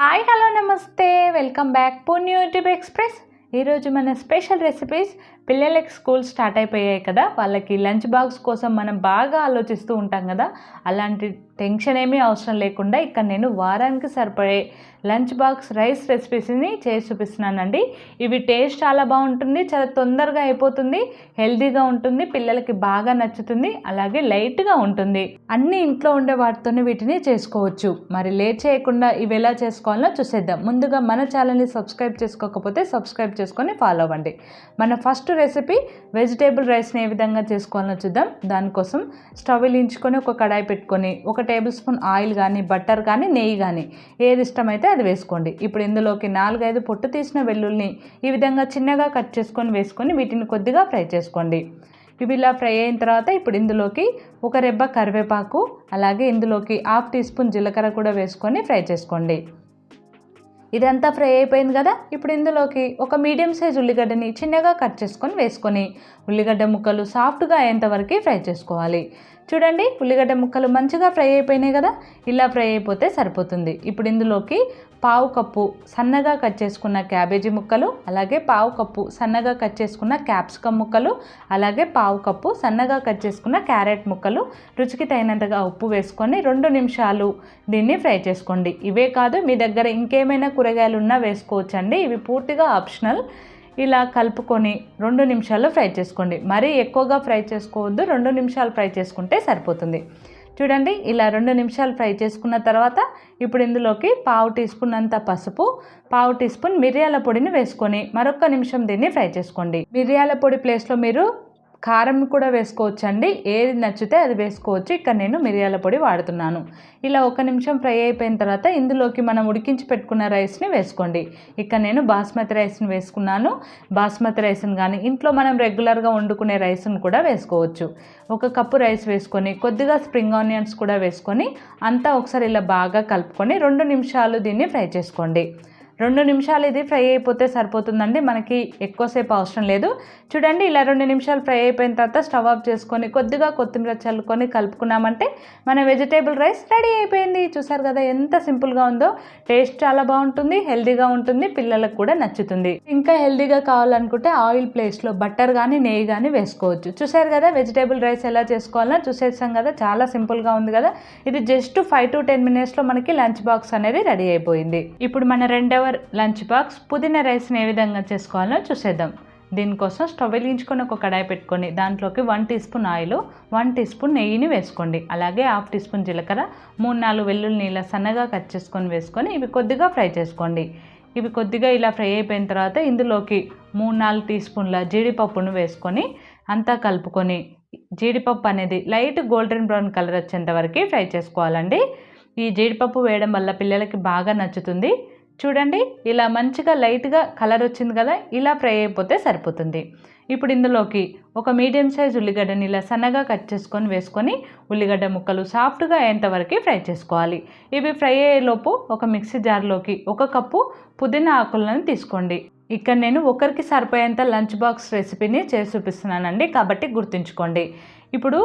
Hi hello నమస్తే. Welcome back Purni YouTube express ఈరోజు మన స్పెషల్ రెసిపీస్ పిల్లలకి స్కూల్ స్టార్ట్ అయిపోయాయి కదా వాళ్ళకి లంచ్ బాక్స్ కోసం మనం బాగా ఆలోచిస్తూ ఉంటాం కదా అలాంటి టెన్షన్ ఏమీ అవసరం లేకుండా ఇక్కడ నేను వారానికి సరిపడే లంచ్ బాక్స్ రైస్ రెసిపీస్ని చేసి చూపిస్తున్నానండి. ఇవి టేస్ట్ చాలా బాగుంటుంది చాలా తొందరగా అయిపోతుంది హెల్దీగా ఉంటుంది పిల్లలకి బాగా నచ్చుతుంది అలాగే లైట్గా ఉంటుంది. అన్ని ఇంట్లో ఉండే వాటితోనే వీటిని చేసుకోవచ్చు. మరి లేట్ చేయకుండా ఇవి ఎలా చేసుకోవాలో చూసేద్దాం. ముందుగా మన ఛానల్ని సబ్స్క్రైబ్ చేసుకోకపోతే సబ్స్క్రైబ్ చేసుకొని ఫాలో అవ్వండి. మన ఫస్ట్ రెసిపీ వెజిటేబుల్ రైస్ని ఏ విధంగా చేసుకోవాలో చూద్దాం. దానికోసం స్టవ్ వెలించుకొని ఒక కడాయి పెట్టుకొని ఒక టేబుల్ స్పూన్ ఆయిల్ కానీ బటర్ కానీ నెయ్యి కానీ ఏది ఇష్టమైతే అది వేసుకోండి. ఇప్పుడు ఇందులోకి నాలుగైదు పొట్టు తీసిన వెల్లుల్ని ఈ విధంగా చిన్నగా కట్ చేసుకొని వేసుకొని వీటిని కొద్దిగా ఫ్రై చేసుకోండి. ఇవి ఇలా ఫ్రై అయిన తర్వాత ఇప్పుడు ఇందులోకి ఒక రెబ్బ కరివేపాకు అలాగే ఇందులోకి హాఫ్ టీ స్పూన్ జీలకర్ర కూడా వేసుకొని ఫ్రై చేసుకోండి. ఇదంతా ఫ్రై అయిపోయింది కదా? ఇప్పుడు ఇందులోకి ఒక మీడియం సైజ్ ఉల్లిగడ్డని చిన్నగా కట్ చేసుకొని వేసుకొని ఉల్లిగడ్డ ముక్కలు సాఫ్ట్గా అయ్యేంత వరకు ఫ్రై చేసుకోవాలి. చూడండి ఉల్లిగడ్డ ముక్కలు మంచిగా ఫ్రై అయిపోయినాయి కదా? ఇలా ఫ్రై అయిపోతే సరిపోతుంది. ఇప్పుడు ఇందులోకి పావు కప్పు సన్నగా కట్ చేసుకున్న క్యాబేజీ ముక్కలు అలాగే పావు కప్పు సన్నగా కట్ చేసుకున్న క్యాప్సికమ్ ముక్కలు అలాగే పావు కప్పు సన్నగా కట్ చేసుకున్న క్యారెట్ ముక్కలు. రుచికి తగినంతగా ఉప్పు వేసుకొని రెండు నిమిషాలు దీన్ని ఫ్రై చేసుకోండి. ఇవే కాదు మీ దగ్గర ఇంకేమైనా కూరగాయలు ఉన్నా వేసుకోవచ్చండి. ఇవి పూర్తిగా ఆప్షనల్. ఇలా కలుపుకొని రెండు నిమిషాలు ఫ్రై చేసుకోండి. మరీ ఎక్కువగా ఫ్రై చేసుకోవద్దు రెండు నిమిషాలు ఫ్రై చేసుకుంటే సరిపోతుంది. చూడండి ఇలా రెండు నిమిషాలు ఫ్రై చేసుకున్న తర్వాత ఇప్పుడు ఇందులోకి పావు టీ స్పూన్ అంత పసుపు పావు టీ స్పూన్ మిరియాల పొడిని వేసుకొని మరొక నిమిషం దీన్ని ఫ్రై చేసుకోండి. మిరియాల పొడి ప్లేస్లో మీరు కారం కూడా వేసుకోవచ్చు అండి ఏది నచ్చితే అది వేసుకోవచ్చు. ఇక్కడ నేను మిరియాల పొడి వాడుతున్నాను. ఇలా ఒక నిమిషం ఫ్రై అయిపోయిన తర్వాత ఇందులోకి మనం ఉడికించి పెట్టుకున్న రైస్ని వేసుకోండి. ఇక్కడ నేను బాస్మతి రైస్ని వేసుకున్నాను. బాస్మతి రైస్ని కానీ ఇంట్లో మనం రెగ్యులర్గా వండుకునే రైస్ని కూడా వేసుకోవచ్చు. ఒక కప్పు రైస్ వేసుకొని కొద్దిగా స్ప్రింగ్ ఆనియన్స్ కూడా వేసుకొని అంతా ఒకసారి ఇలా బాగా కలుపుకొని రెండు నిమిషాలు దీన్ని ఫ్రై చేసుకోండి. రెండు నిమిషాలు ఇది ఫ్రై అయిపోతే సరిపోతుందండి. మనకి ఎక్కువసేపు అవసరం లేదు. చూడండి ఇలా రెండు నిమిషాలు ఫ్రై అయిపోయిన తర్వాత స్టవ్ ఆఫ్ చేసుకొని కొద్దిగా కొత్తిమీర చల్లుకొని కలుపుకున్నామంటే మన వెజిటేబుల్ రైస్ రెడీ అయిపోయింది. చూసారు కదా ఎంత సింపుల్గా ఉందో. టేస్ట్ చాలా బాగుంటుంది హెల్దీగా ఉంటుంది పిల్లలకు కూడా నచ్చుతుంది. ఇంకా హెల్దీగా కావాలనుకుంటే ఆయిల్ ప్లేస్లో బట్టర్ కానీ నెయ్యి కానీ వేసుకోవచ్చు. చూసారు కదా వెజిటేబుల్ రైస్ ఎలా చేసుకోవాలో చూసేసాం కదా చాలా సింపుల్గా ఉంది కదా. ఇది జస్ట్ ఫైవ్ టు టెన్ మినిట్స్లో మనకి లంచ్ బాక్స్ అనేది రెడీ అయిపోయింది. ఇప్పుడు మన రెండవ లంచ్ బాక్స్ పుదీనా రైస్ని ఏ విధంగా చేసుకోవాలో చూసేద్దాం. దీనికోసం స్టవ్ వెలిగించుకొని ఒక కడాయి పెట్టుకొని దాంట్లోకి one teaspoon oil one teaspoon నెయ్యిని వేసుకోండి. అలాగే హాఫ్ టీ స్పూన్ జీలకర్ర మూడు నాలుగు వెల్లుల్లి నీళ్ళ సన్నగా కట్ చేసుకొని వేసుకొని ఇవి కొద్దిగా ఫ్రై చేసుకోండి. ఇవి కొద్దిగా ఇలా ఫ్రై అయిపోయిన తర్వాత ఇందులోకి మూడు నాలుగు టీ స్పూన్ల జీడిపప్పును వేసుకొని అంతా కలుపుకొని జీడిపప్పు అనేది లైట్ గోల్డెన్ బ్రౌన్ కలర్ వచ్చేంత వరకు ఫ్రై చేసుకోవాలండి. ఈ జీడిపప్పు వేయడం వల్ల పిల్లలకి బాగా నచ్చుతుంది. చూడండి ఇలా మంచిగా లైట్గా కలర్ వచ్చింది కదా ఇలా ఫ్రై అయిపోతే సరిపోతుంది. ఇప్పుడు ఇందులోకి ఒక మీడియం సైజ్ ఉల్లిగడ్డని ఇలా సన్నగా కట్ చేసుకొని వేసుకొని ఉల్లిగడ్డ ముక్కలు సాఫ్ట్గా అయ్యేంతవరకు ఫ్రై చేసుకోవాలి. ఇవి ఫ్రై అయ్యేలోపు ఒక మిక్సీ జార్లోకి ఒక కప్పు పుదీనా ఆకులను తీసుకోండి. ఇక్కడ నేను ఒకరికి సరిపోయేంత లంచ్ బాక్స్ రెసిపీని చేసి చూపిస్తున్నానండి కాబట్టి గుర్తుంచుకోండి. ఇప్పుడు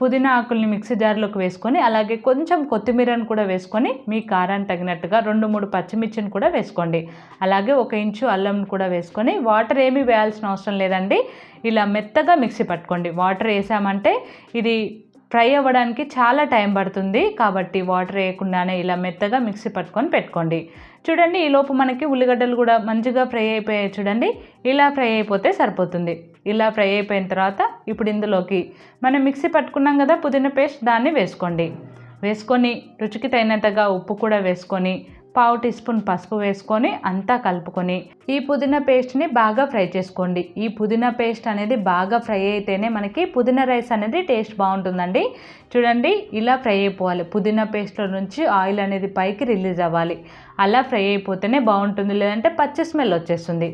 పుదీనా ఆకుల్ని మిక్సీ జార్లోకి వేసుకొని అలాగే కొంచెం కొత్తిమీరను కూడా వేసుకొని మీ కారాన్ని తగినట్టుగా రెండు మూడు పచ్చిమిర్చిని కూడా వేసుకోండి. అలాగే ఒక ఇంచు అల్లం కూడా వేసుకొని వాటర్ ఏమీ వేయాల్సిన అవసరం లేదండి. ఇలా మెత్తగా మిక్సీ పట్టుకోండి. వాటర్ వేసామంటే ఇది ఫ్రై అవ్వడానికి చాలా టైం పడుతుంది. కాబట్టి వాటర్ వేయకుండానే ఇలా మెత్తగా మిక్సీ పట్టుకొని పెట్టుకోండి. చూడండి ఈలోపు మనకి ఉల్లిగడ్డలు కూడా మంచిగా ఫ్రై అయిపోయాయి చూడండి. ఇలా ఫ్రై అయిపోతే సరిపోతుంది. ఇలా ఫ్రై అయిపోయిన తర్వాత ఇప్పుడు ఇందులోకి మనం మిక్సీ పట్టుకున్నాం కదా పుదీనా పేస్ట్ దాన్ని వేసుకోండి. వేసుకొని రుచికి తగినంతగా ఉప్పు కూడా వేసుకొని పావు టీ స్పూన్ పసుపు వేసుకొని అంతా కలుపుకొని ఈ పుదీనా పేస్ట్ని బాగా ఫ్రై చేసుకోండి. ఈ పుదీనా పేస్ట్ అనేది బాగా ఫ్రై అయితేనే మనకి పుదీనా రైస్ అనేది టేస్ట్ బాగుంటుందండి. చూడండి ఇలా ఫ్రై అయిపోవాలి. పుదీనా పేస్ట్లో నుంచి ఆయిల్ అనేది పైకి రిలీజ్ అవ్వాలి. అలా ఫ్రై అయిపోతేనే బాగుంటుంది లేదంటే పచ్చి స్మెల్ వచ్చేస్తుంది.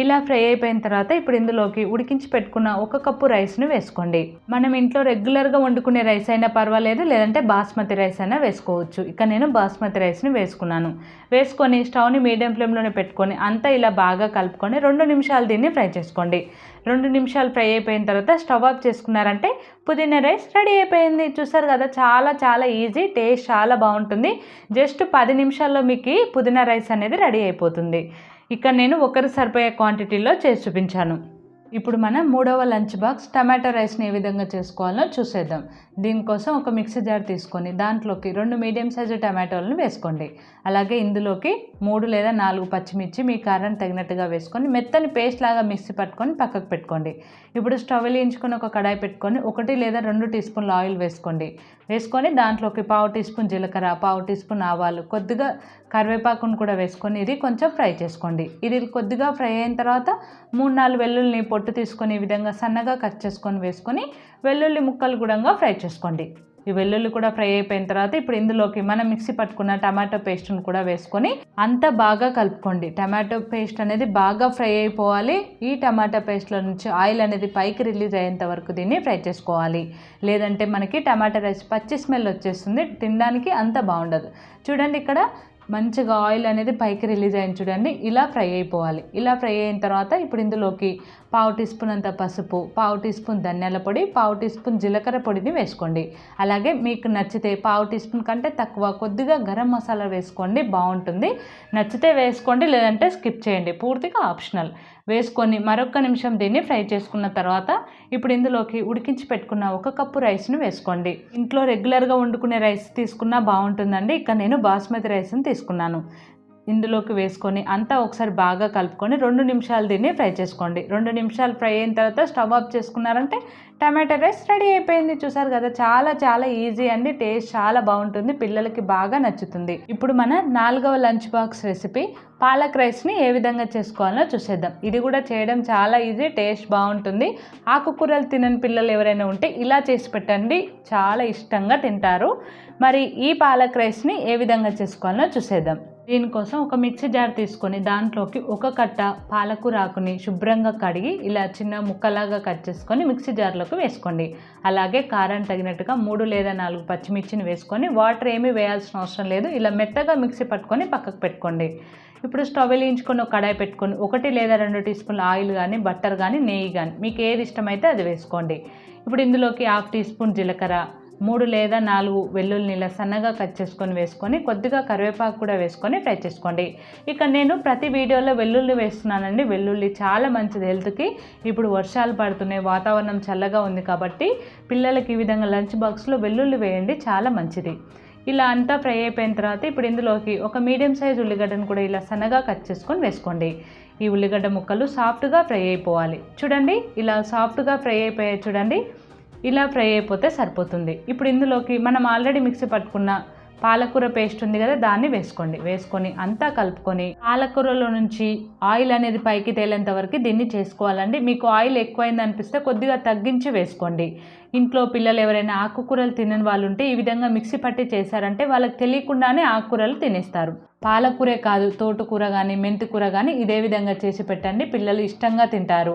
ఇలా ఫ్రై అయిపోయిన తర్వాత ఇప్పుడు ఇందులోకి ఉడికించి పెట్టుకున్న ఒక కప్పు రైస్ని వేసుకోండి. మనం ఇంట్లో రెగ్యులర్గా వండుకునే రైస్ అయినా పర్వాలేదు లేదంటే బాస్మతి రైస్ అయినా వేసుకోవచ్చు. ఇక నేను బాస్మతి రైస్ని వేసుకున్నాను. వేసుకొని స్టవ్ని మీడియం ఫ్లేమ్లోనే పెట్టుకొని అంతా ఇలా బాగా కలుపుకొని రెండు నిమిషాలు దీన్ని ఫ్రై చేసుకోండి. రెండు నిమిషాలు ఫ్రై అయిపోయిన తర్వాత స్టవ్ ఆఫ్ చేసుకున్నారంటే పుదీనా రైస్ రెడీ అయిపోయింది. చూసారు కదా చాలా చాలా ఈజీ టేస్ట్ చాలా బాగుంటుంది. జస్ట్ పది నిమిషాల్లో మీకు పుదీనా రైస్ అనేది రెడీ అయిపోతుంది. ఇక్కడ నేను ఒకరు సరిపోయే క్వాంటిటీలో చేసి చూపించాను. ఇప్పుడు మనం మూడవ లంచ్ బాక్స్ టమాటో రైస్ని ఏ విధంగా చేసుకోవాలో చూసేద్దాం. దీనికోసం ఒక మిక్సీ జార్ తీసుకొని దాంట్లోకి రెండు మీడియం సైజు టమాటోలను వేసుకోండి. అలాగే ఇందులోకి మూడు లేదా నాలుగు పచ్చిమిర్చి మీ కారం తగినట్టుగా వేసుకొని మెత్తని పేస్ట్ లాగా మిక్సీ పట్టుకొని పక్కకు పెట్టుకోండి. ఇప్పుడు స్టవ్ వెలిగించుకొని ఒక కడాయి పెట్టుకొని ఒకటి లేదా రెండు టీ స్పూన్ల ఆయిల్ వేసుకోండి. వేసుకొని దాంట్లోకి పావు టీ స్పూన్ జీలకర్ర పావు టీ స్పూన్ ఆవాలు కొద్దిగా కరివేపాకును కూడా వేసుకొని ఇది కొంచెం ఫ్రై చేసుకోండి. ఇది కొద్దిగా ఫ్రై అయిన తర్వాత మూడు నాలుగు వెల్లుల్ని పొట్టు తీసుకొని ఈ విధంగా సన్నగా కట్ చేసుకొని వేసుకొని వెల్లుల్లి ముక్కలు కూడా ఫ్రై చేసుకోండి. ఈ వెల్లుల్లి కూడా ఫ్రై అయిపోయిన తర్వాత ఇప్పుడు ఇందులోకి మనం మిక్సీ పట్టుకున్న టమాటో పేస్ట్ను కూడా వేసుకొని అంతా బాగా కలుపుకోండి. టమాటో పేస్ట్ అనేది బాగా ఫ్రై అయిపోవాలి. ఈ టమాటో పేస్ట్లో నుంచి ఆయిల్ అనేది పైకి రిలీజ్ అయ్యేంత వరకు దీన్ని ఫ్రై చేసుకోవాలి. లేదంటే మనకి టమాటా రైస్ పచ్చి స్మెల్ వచ్చేస్తుంది. తినడానికి అంత బాగుండదు. చూడండి ఇక్కడ మంచిగా ఆయిల్ అనేది పైకి రిలీజ్ అయింది చూడండి ఇలా ఫ్రై అయిపోవాలి. ఇలా ఫ్రై అయిన తర్వాత ఇప్పుడు ఇందులోకి పావు టీ స్పూన్ అంత పసుపు పావు టీ స్పూన్ ధనియాల పొడి పావు టీ స్పూన్ జీలకర్ర పొడిని వేసుకోండి. అలాగే మీకు నచ్చితే పావు టీ స్పూన్ కంటే తక్కువ కొద్దిగా గరం మసాలా వేసుకోండి బాగుంటుంది. నచ్చితే వేసుకోండి లేదంటే స్కిప్ చేయండి పూర్తిగా ఆప్షనల్. వేసుకొని మరొక నిమిషం దీన్ని ఫ్రై చేసుకున్న తర్వాత ఇప్పుడు ఇందులోకి ఉడికించి పెట్టుకున్న ఒక కప్పు రైస్ని వేసుకోండి. ఇంట్లో రెగ్యులర్గా వండుకునే రైస్ తీసుకున్నా బాగుంటుందండి. ఇక్కడ నేను బాస్మతి రైస్ని తీసుకున్నాను. ఇందులోకి వేసుకొని అంతా ఒకసారి బాగా కలుపుకొని రెండు నిమిషాలు దీన్ని ఫ్రై చేసుకోండి. రెండు నిమిషాలు ఫ్రై అయిన తర్వాత స్టవ్ ఆఫ్ చేసుకున్నారంటే టమాటా రైస్ రెడీ అయిపోయింది. చూసారు కదా చాలా చాలా ఈజీ అండి. టేస్ట్ చాలా బాగుంటుంది. పిల్లలకి బాగా నచ్చుతుంది. ఇప్పుడు మన నాలుగవ లంచ్ బాక్స్ రెసిపీ పాలక్ రైస్ని ఏ విధంగా చేసుకోవాలో చూసేద్దాం. ఇది కూడా చేయడం చాలా ఈజీ టేస్ట్ బాగుంటుంది. ఆకుకూరలు తినని పిల్లలు ఎవరైనా ఉంటే ఇలా చేసి పెట్టండి. చాలా ఇష్టంగా తింటారు. మరి ఈ పాలక్ రైస్ని ఏ విధంగా చేసుకోవాలో చూసేద్దాం. దీనికోసం ఒక మిక్సీ జార్ తీసుకొని దాంట్లోకి ఒక కట్ట పాలకూర ఆకుని శుభ్రంగా కడిగి ఇలా చిన్న ముక్కలాగా కట్ చేసుకొని మిక్సీ జార్లోకి వేసుకోండి. అలాగే కారం తగినట్టుగా మూడు లేదా నాలుగు పచ్చిమిర్చిని వేసుకొని వాటర్ ఏమీ వేయాల్సిన అవసరం లేదు. ఇలా మెత్తగా మిక్సీ పట్టుకొని పక్కకు పెట్టుకోండి. ఇప్పుడు స్టవ్ వెలిగించుకొని ఒక కడాయి పెట్టుకొని ఒకటి లేదా రెండు టీ స్పూన్ల ఆయిల్ కానీ బట్టర్ కానీ నెయ్యి కానీ మీకు ఏది ఇష్టమైతే అది వేసుకోండి. ఇప్పుడు ఇందులోకి హాఫ్ టీ స్పూన్ జీలకర్ర మూడు లేదా నాలుగు వెల్లుల్లి ఇలా సన్నగా కట్ చేసుకొని వేసుకొని కొద్దిగా కరివేపాకు కూడా వేసుకొని ఫ్రై చేసుకోండి. ఇక నేను ప్రతి వీడియోలో వెల్లుల్లి వేస్తున్నానండి. వెల్లుల్లి చాలా మంచిది హెల్త్కి. ఇప్పుడు వర్షాలు పడుతున్నాయి వాతావరణం చల్లగా ఉంది కాబట్టి పిల్లలకి ఈ విధంగా లంచ్ బాక్స్లో వెల్లుల్లి వేయండి చాలా మంచిది. ఇలా అంతా ఫ్రై అయిపోయిన తర్వాత ఇప్పుడు ఇందులోకి ఒక మీడియం సైజ్ ఉల్లిగడ్డను కూడా ఇలా సన్నగా కట్ చేసుకొని వేసుకోండి. ఈ ఉల్లిగడ్డ ముక్కలు సాఫ్ట్గా ఫ్రై అయిపోవాలి. చూడండి ఇలా సాఫ్ట్గా ఫ్రై అయిపోయాయి చూడండి. ఇలా ఫ్రై అయిపోతే సరిపోతుంది. ఇప్పుడు ఇందులోకి మనం ఆల్రెడీ మిక్సీ పట్టుకున్న పాలకూర పేస్ట్ ఉంది కదా దాన్ని వేసుకోండి. వేసుకొని అంతా కలుపుకొని పాలకూరలో నుంచి ఆయిల్ అనేది పైకి తేలేంత వరకు దీన్ని చేసుకోవాలండి. మీకు ఆయిల్ ఎక్కువైంది అనిపిస్తే కొద్దిగా తగ్గించి వేసుకోండి. ఇంట్లో పిల్లలు ఎవరైనా ఆకుకూరలు తినని వాళ్ళు ఉంటే ఈ విధంగా మిక్సీ పట్టి చేశారంటే వాళ్ళకి తెలియకుండానే ఆకుకూరలు తినేస్తారు. పాలకూరే కాదు తోటకూర కానీ మెంతికూర కానీ ఇదే విధంగా చేసి పెట్టండి. పిల్లలు ఇష్టంగా తింటారు.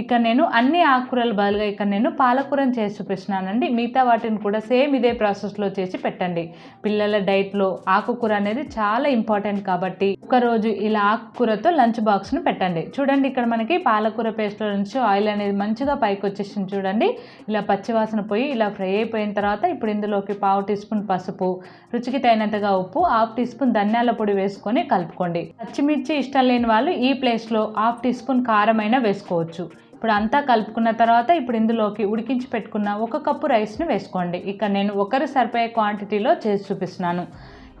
ఇక్కడ నేను అన్ని ఆకుకూరలు బదులుగా ఇక్కడ నేను పాలకూరను చేసి చూపిస్తున్నానండి మిగతా వాటిని కూడా సేమ్ ఇదే ప్రాసెస్లో చేసి పెట్టండి. పిల్లల డైట్లో ఆకుకూర అనేది చాలా ఇంపార్టెంట్ కాబట్టి ఒకరోజు ఇలా ఆకుకూరతో లంచ్ బాక్స్ను పెట్టండి. చూడండి ఇక్కడ మనకి పాలకూర పేస్ట్లో నుంచి ఆయిల్ అనేది మంచిగా పైకి వచ్చేసింది చూడండి. ఇలా పచ్చి పచ్చివాసన పోయి ఇలా ఫ్రై అయిపోయిన తర్వాత ఇప్పుడు ఇందులోకి పావు టీ స్పూన్ పసుపు రుచికి తగినంతగా ఉప్పు హాఫ్ టీ స్పూన్ ధనియాల పొడి వేసుకొని కలుపుకోండి. పచ్చిమిర్చి ఇష్టం లేని వాళ్ళు ఈ ప్లేస్లో హాఫ్ టీ స్పూన్ కారం అయినా వేసుకోవచ్చు. ఇప్పుడు అంతా కలుపుకున్న తర్వాత ఇప్పుడు ఇందులోకి ఉడికించి పెట్టుకున్న ఒక కప్పు రైస్ని వేసుకోండి. ఇక్కడ నేను ఒకరు సరిపోయే క్వాంటిటీలో చేసి చూపిస్తున్నాను.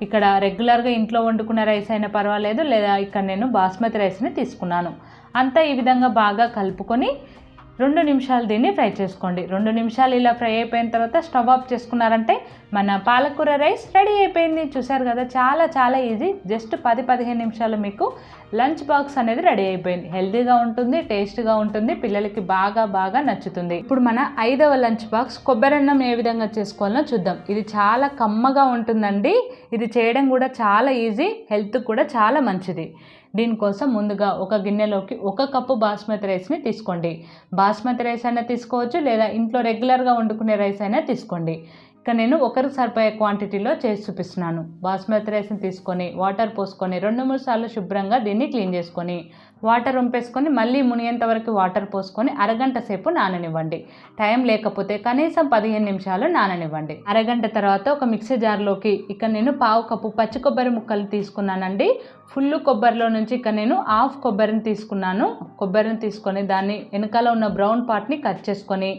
ఇక్కడ రెగ్యులర్గా ఇంట్లో వండుకున్న రైస్ అయినా పర్వాలేదు లేదా ఇక్కడ నేను బాస్మతి రైస్ని తీసుకున్నాను. అంతా ఈ విధంగా బాగా కలుపుకొని రెండు నిమిషాలు దీన్ని ఫ్రై చేసుకోండి. రెండు నిమిషాలు ఇలా ఫ్రై అయిపోయిన తర్వాత స్టవ్ ఆఫ్ చేసుకున్నారంటే మన పాలకూర రైస్ రెడీ అయిపోయింది. చూసారు కదా చాలా చాలా ఈజీ. జస్ట్ పది పదిహేను నిమిషాలు మీకు లంచ్ బాక్స్ అనేది రెడీ అయిపోయింది. హెల్తీగా ఉంటుంది టేస్ట్గా ఉంటుంది పిల్లలకి బాగా బాగా నచ్చుతుంది. ఇప్పుడు మన ఐదవ లంచ్ బాక్స్ కొబ్బరన్నం ఏ విధంగా చేసుకోవాలో చూద్దాం. ఇది చాలా కమ్మగా ఉంటుందండి. ఇది చేయడం కూడా చాలా ఈజీ హెల్త్ కూడా చాలా మంచిది. దీనికోసం ముందుగా ఒక గిన్నెలోకి ఒక కప్పు బాస్మతి రైస్ని తీసుకోండి. బాస్మతి రైస్ అయినా తీసుకోవచ్చు లేదా ఇంట్లో రెగ్యులర్గా వండుకునే రైస్ అయినా తీసుకోండి. ఇక నేను ఒకరికి సరిపోయే క్వాంటిటీలో చేసి చూపిస్తున్నాను. బాస్మతి రైస్ని తీసుకొని వాటర్ పోసుకొని రెండు మూడు సార్లు శుభ్రంగా దీన్ని క్లీన్ చేసుకొని వాటర్ ఉంపేసుకొని మళ్ళీ మునిగేంత వరకు వాటర్ పోసుకొని అరగంట సేపు నాననివ్వండి. టైం లేకపోతే కనీసం పదిహేను నిమిషాలు నాననివ్వండి. అరగంట తర్వాత ఒక మిక్సీ జార్లోకి ఇక నేను పావు కప్పు పచ్చి కొబ్బరి ముక్కలు తీసుకున్నానండి. ఫుల్ కొబ్బరిలో నుంచి ఇక నేను హాఫ్ కొబ్బరిని తీసుకున్నాను. కొబ్బరిని తీసుకొని దాన్ని వెనకాల ఉన్న బ్రౌన్ పార్ట్ని కట్ చేసుకొని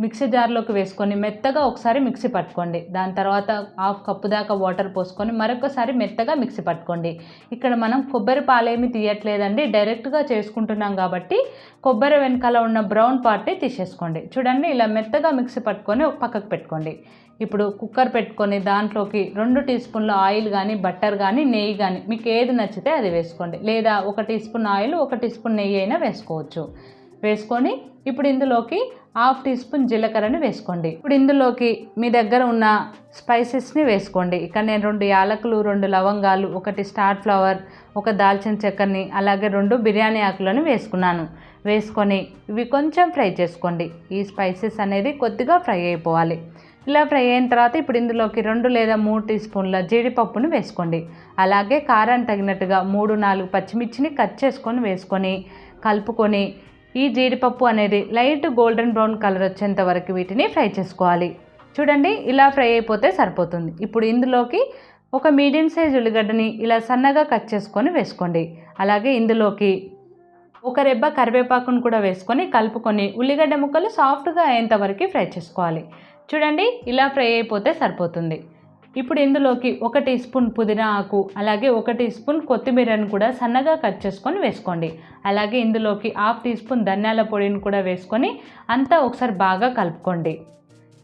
మిక్సీ జార్లోకి వేసుకొని మెత్తగా ఒకసారి మిక్సీ పట్టుకోండి. దాని తర్వాత హాఫ్ కప్పు దాకా వాటర్ పోసుకొని మరొకసారి మెత్తగా మిక్సీ పట్టుకోండి. ఇక్కడ మనం కొబ్బరి పాలేమి తీయట్లేదండి. డైరెక్ట్గా చేసుకుంటున్నాం కాబట్టి కొబ్బరి వెనకాల ఉన్న బ్రౌన్ పార్ట్ని తీసేసుకోండి. చూడండి ఇలా మెత్తగా మిక్సీ పట్టుకొని ఒక పక్కకు పెట్టుకోండి. ఇప్పుడు కుక్కర్ పెట్టుకొని దాంట్లోకి రెండు టీ స్పూన్ల ఆయిల్ కానీ బట్టర్ కానీ నెయ్యి కానీ మీకు ఏది నచ్చితే అది వేసుకోండి. లేదా ఒక టీ స్పూన్ ఆయిల్ ఒక టీ స్పూన్ నెయ్యి అయినా వేసుకోవచ్చు. వేసుకొని ఇప్పుడు ఇందులోకి హాఫ్ టీ స్పూన్ జీలకర్రని వేసుకోండి. ఇప్పుడు ఇందులోకి మీ దగ్గర ఉన్న స్పైసెస్ని వేసుకోండి. ఇక్కడ నేను రెండు యాలకులు రెండు లవంగాలు ఒకటి స్టార్ ఫ్లవర్ ఒక దాల్చిన చెక్కని అలాగే రెండు బిర్యానీ ఆకులను వేసుకున్నాను. వేసుకొని ఇవి కొంచెం ఫ్రై చేసుకోండి. ఈ స్పైసెస్ అనేది కొద్దిగా ఫ్రై అయిపోవాలి. ఇలా ఫ్రై అయిన తర్వాత ఇప్పుడు ఇందులోకి రెండు లేదా మూడు టీ స్పూన్ల జీడిపప్పును వేసుకోండి. అలాగే కారం తగినట్టుగా మూడు నాలుగు పచ్చిమిర్చిని కట్ చేసుకొని వేసుకొని కలుపుకొని ఈ జీడిపప్పు అనేది లైట్ గోల్డెన్ బ్రౌన్ కలర్ వచ్చేంత వరకు వీటిని ఫ్రై చేసుకోవాలి. చూడండి ఇలా ఫ్రై అయిపోతే సరిపోతుంది. ఇప్పుడు ఇందులోకి ఒక మీడియం సైజ్ ఉల్లిగడ్డని ఇలా సన్నగా కట్ చేసుకొని వేసుకోండి. అలాగే ఇందులోకి ఒక రెబ్బ కరివేపాకును కూడా వేసుకొని కలుపుకొని ఉల్లిగడ్డ ముక్కలు సాఫ్ట్గా అయ్యేంత వరకు ఫ్రై చేసుకోవాలి. చూడండి ఇలా ఫ్రై అయిపోతే సరిపోతుంది. ఇప్పుడు ఇందులోకి ఒక టీ స్పూన్ పుదీనా ఆకు అలాగే ఒక టీ స్పూన్ కొత్తిమీరను కూడా సన్నగా కట్ చేసుకొని వేసుకోండి. అలాగే ఇందులోకి హాఫ్ టీ స్పూన్ ధనియాల పొడిని కూడా వేసుకొని అంతా ఒకసారి బాగా కలుపుకోండి.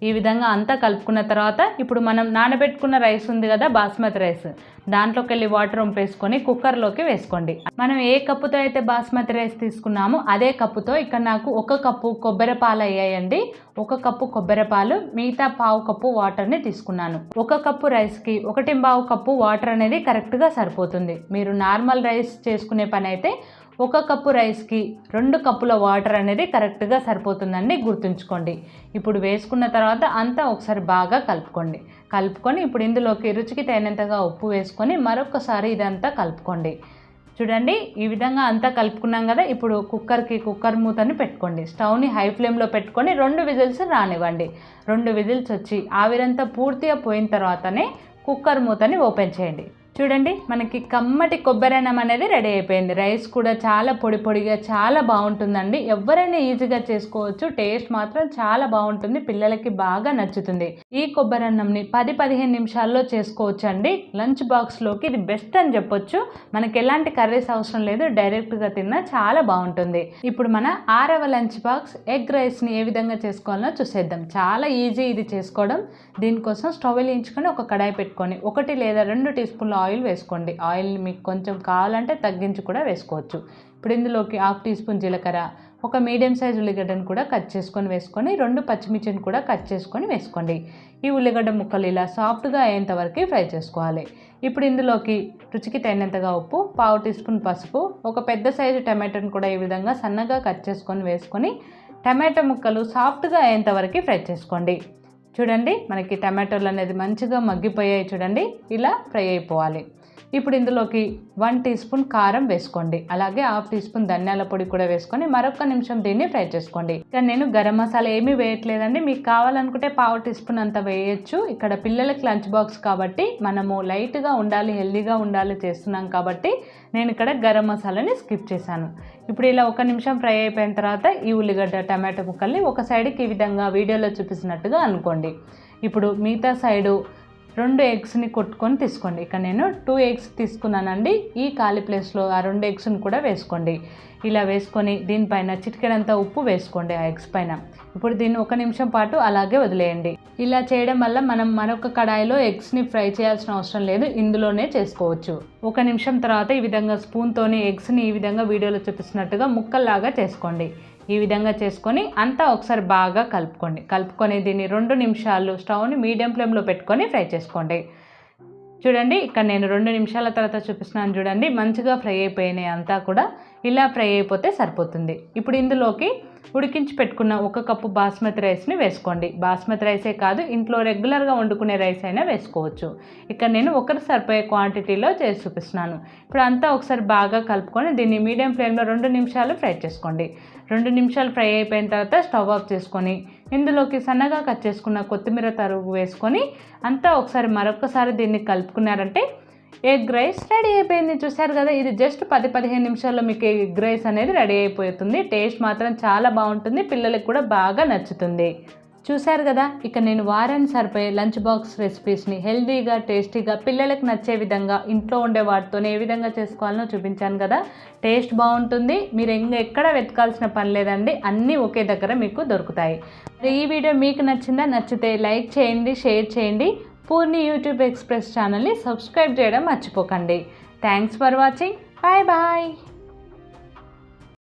ఈ విధంగా అంతా కలుపుకున్న తర్వాత ఇప్పుడు మనం నానబెట్టుకున్న రైస్ ఉంది కదా బాస్మతి రైస్. దాంట్లోకి వెళ్ళి వాటర్ ఉంపేసుకొని కుక్కర్లోకి వేసుకోండి. మనం ఏ కప్పుతో అయితే బాస్మతి రైస్ తీసుకున్నామో అదే కప్పుతో ఇక్కడ నాకు ఒక కప్పు కొబ్బరి పాలు అయ్యాయండి. ఒక కప్పు కొబ్బరి పాలు మిగతా పావు కప్పు వాటర్ని తీసుకున్నాను. ఒక కప్పు రైస్కి ఒకటి పావు కప్పు వాటర్ అనేది కరెక్ట్గా సరిపోతుంది. మీరు నార్మల్ రైస్ చేసుకునే పని అయితే ఒక కప్పు రైస్కి రెండు కప్పుల వాటర్ అనేది కరెక్ట్గా సరిపోతుందండి గుర్తుంచుకోండి. ఇప్పుడు వేసుకున్న తర్వాత అంతా ఒకసారి బాగా కలుపుకోండి. కలుపుకొని ఇప్పుడు ఇందులోకి రుచికి తగినంతగా ఉప్పు వేసుకొని మరొకసారి ఇదంతా కలుపుకోండి. చూడండి ఈ విధంగా అంతా కలుపుకున్నాం కదా ఇప్పుడు కుక్కర్కి కుక్కర్ మూతని పెట్టుకోండి. స్టవ్ని హై ఫ్లేమ్లో పెట్టుకొని రెండు విజిల్స్ రానివ్వండి. రెండు విజిల్స్ వచ్చి ఆవిరంతా పూర్తిగా పోయిన తర్వాతనే కుక్కర్ మూతని ఓపెన్ చేయండి. చూడండి మనకి కమ్మటి కొబ్బరి అన్నం అనేది రెడీ అయిపోయింది. రైస్ కూడా చాలా పొడి పొడిగా చాలా బాగుంటుందండి. ఎవరైనా ఈజీగా చేసుకోవచ్చు. టేస్ట్ మాత్రం చాలా బాగుంటుంది. పిల్లలకి బాగా నచ్చుతుంది. ఈ కొబ్బరి అన్నంని పది పదిహేను నిమిషాల్లో చేసుకోవచ్చు అండి లంచ్ బాక్స్లోకి ఇది బెస్ట్ అని చెప్పొచ్చు. మనకి ఎలాంటి కర్రీస్ అవసరం లేదు. డైరెక్ట్గా తిన్నా చాలా బాగుంటుంది. ఇప్పుడు మన ఆరవ లంచ్ బాక్స్ ఎగ్ రైస్ని ఏ విధంగా చేసుకోవాలో చూసేద్దాం. చాలా ఈజీ ఇది చేసుకోవడం. దీనికోసం స్టవ్ వెలిగించుకొని ఒక కడాయి పెట్టుకొని ఒకటి లేదా రెండు టీ స్పూన్ల ఆయిల్ వేసుకోండి. ఆయిల్ మీకు కొంచెం కావాలంటే తగ్గించి కూడా వేసుకోవచ్చు. ఇప్పుడు ఇందులోకి హాఫ్ టీ స్పూన్ జీలకర్ర ఒక మీడియం సైజ్ ఉల్లిగడ్డను కూడా కట్ చేసుకొని వేసుకొని రెండు పచ్చిమిర్చిని కూడా కట్ చేసుకొని వేసుకోండి. ఈ ఉల్లిగడ్డ ముక్కలు ఇలా సాఫ్ట్గా అయ్యేంత వరకు ఫ్రై చేసుకోవాలి. ఇప్పుడు ఇందులోకి రుచికి తగినంతగా ఉప్పు పావు టీ స్పూన్ పసుపు ఒక పెద్ద సైజు టమాటోని కూడా ఈ విధంగా సన్నగా కట్ చేసుకొని వేసుకొని టమాటో ముక్కలు సాఫ్ట్గా అయ్యేంత వరకు ఫ్రై చేసుకోండి. చూడండి మనకి టమాటోలు అనేది మంచిగా మగ్గిపోయాయి చూడండి ఇలా ఫ్రై అయిపోవాలి. ఇప్పుడు ఇందులోకి వన్ టీ స్పూన్ కారం వేసుకోండి. అలాగే హాఫ్ టీ స్పూన్ ధనియాల పొడి కూడా వేసుకొని మరొక నిమిషం దీన్ని ఫ్రై చేసుకోండి. ఇక్కడ నేను గరం మసాలా ఏమీ వేయట్లేదండి. మీకు కావాలనుకుంటే పావు టీ స్పూన్ అంత వేయచ్చు. ఇక్కడ పిల్లలకి లంచ్ బాక్స్ కాబట్టి మనము లైట్గా ఉండాలి హెల్దీగా ఉండాలి చేస్తున్నాం కాబట్టి నేను ఇక్కడ గరం మసాలాని స్కిప్ చేశాను. ఇప్పుడు ఇలా ఒక నిమిషం ఫ్రై అయిపోయిన తర్వాత ఈ ఉల్లిగడ్డ టమాటో ముక్కల్ని ఒక సైడ్కి ఈ విధంగా వీడియోలో చూపిస్తున్నట్టుగా అనుకోండి. ఇప్పుడు మిగతా సైడు రెండు ఎగ్స్ని కొట్టుకొని తీసుకోండి. ఇక్కడ నేను టూ ఎగ్స్ తీసుకున్నానండి. ఈ ఖాళీ ప్లేస్లో ఆ రెండు ఎగ్స్ని కూడా వేసుకోండి. ఇలా వేసుకొని దీనిపైన చిటికెడంతా ఉప్పు వేసుకోండి ఆ ఎగ్స్ పైన. ఇప్పుడు దీన్ని ఒక నిమిషం పాటు అలాగే వదిలేయండి. ఇలా చేయడం వల్ల మనం మరొక కడాయిలో ఎగ్స్ని ఫ్రై చేయాల్సిన అవసరం లేదు. ఇందులోనే చేసుకోవచ్చు. ఒక నిమిషం తర్వాత ఈ విధంగా స్పూన్తోని ఎగ్స్ని ఈ విధంగా వీడియోలో చూపిస్తున్నట్టుగా ముక్కల్లాగా చేసుకోండి. ఈ విధంగా చేసుకొని అంతా ఒకసారి బాగా కలుపుకోండి. కలుపుకొని దీన్ని రెండు నిమిషాలు స్టవ్ని మీడియం ఫ్లేమ్లో పెట్టుకొని ఫ్రై చేసుకోండి. చూడండి ఇక్కడ నేను రెండు నిమిషాల తర్వాత చూపిస్తున్నాను చూడండి మంచిగా ఫ్రై అయిపోయినాయి అంతా కూడా. ఇలా ఫ్రై అయిపోతే సరిపోతుంది. ఇప్పుడు ఇందులోకి ఉడికించి పెట్టుకున్న ఒక కప్పు బాస్మతి రైస్ని వేసుకోండి. బాస్మతి రైసే కాదు ఇంట్లో రెగ్యులర్గా వండుకునే రైస్ అయినా వేసుకోవచ్చు. ఇక్కడ నేను ఒకరు సరిపోయే క్వాంటిటీలో చేసి చూపిస్తున్నాను. ఇప్పుడు అంతా ఒకసారి బాగా కలుపుకొని దీన్ని మీడియం ఫ్లేమ్లో రెండు నిమిషాలు ఫ్రై చేసుకోండి. రెండు నిమిషాలు ఫ్రై అయిపోయిన తర్వాత స్టవ్ ఆఫ్ చేసుకొని ఇందులోకి సన్నగా కట్ చేసుకున్న కొత్తిమీర తరుగు వేసుకొని అంతా ఒకసారి మరొకసారి దీన్ని కలుపుకున్నారంటే ఎగ్ రైస్ రెడీ అయిపోయింది. చూశారు కదా ఇది జస్ట్ పది పదిహేను నిమిషాల్లో మీకు ఎగ్ రైస్ అనేది రెడీ అయిపోతుంది. టేస్ట్ మాత్రం చాలా బాగుంటుంది. పిల్లలకు కూడా బాగా నచ్చుతుంది. చూశారు కదా ఇక నేను వారాన్ని సరిపోయే లంచ్ బాక్స్ రెసిపీస్ని హెల్దీగా టేస్టీగా పిల్లలకు నచ్చే విధంగా ఇంట్లో ఉండే వాటితోనే ఏ విధంగా చేసుకోవాలనో చూపించాను కదా. టేస్ట్ బాగుంటుంది. మీరు ఇంకా ఎక్కడ వెతకాల్సిన పని లేదండి. అన్నీ ఒకే దగ్గర మీకు దొరుకుతాయి. ఈ వీడియో మీకు నచ్చిందా? నచ్చితే లైక్ చేయండి షేర్ చేయండి. పూర్ణి యూట్యూబ్ ఎక్స్ప్రెస్ ఛానల్ని సబ్స్క్రైబ్ చేయడం మర్చిపోకండి. Thanks for watching bye bye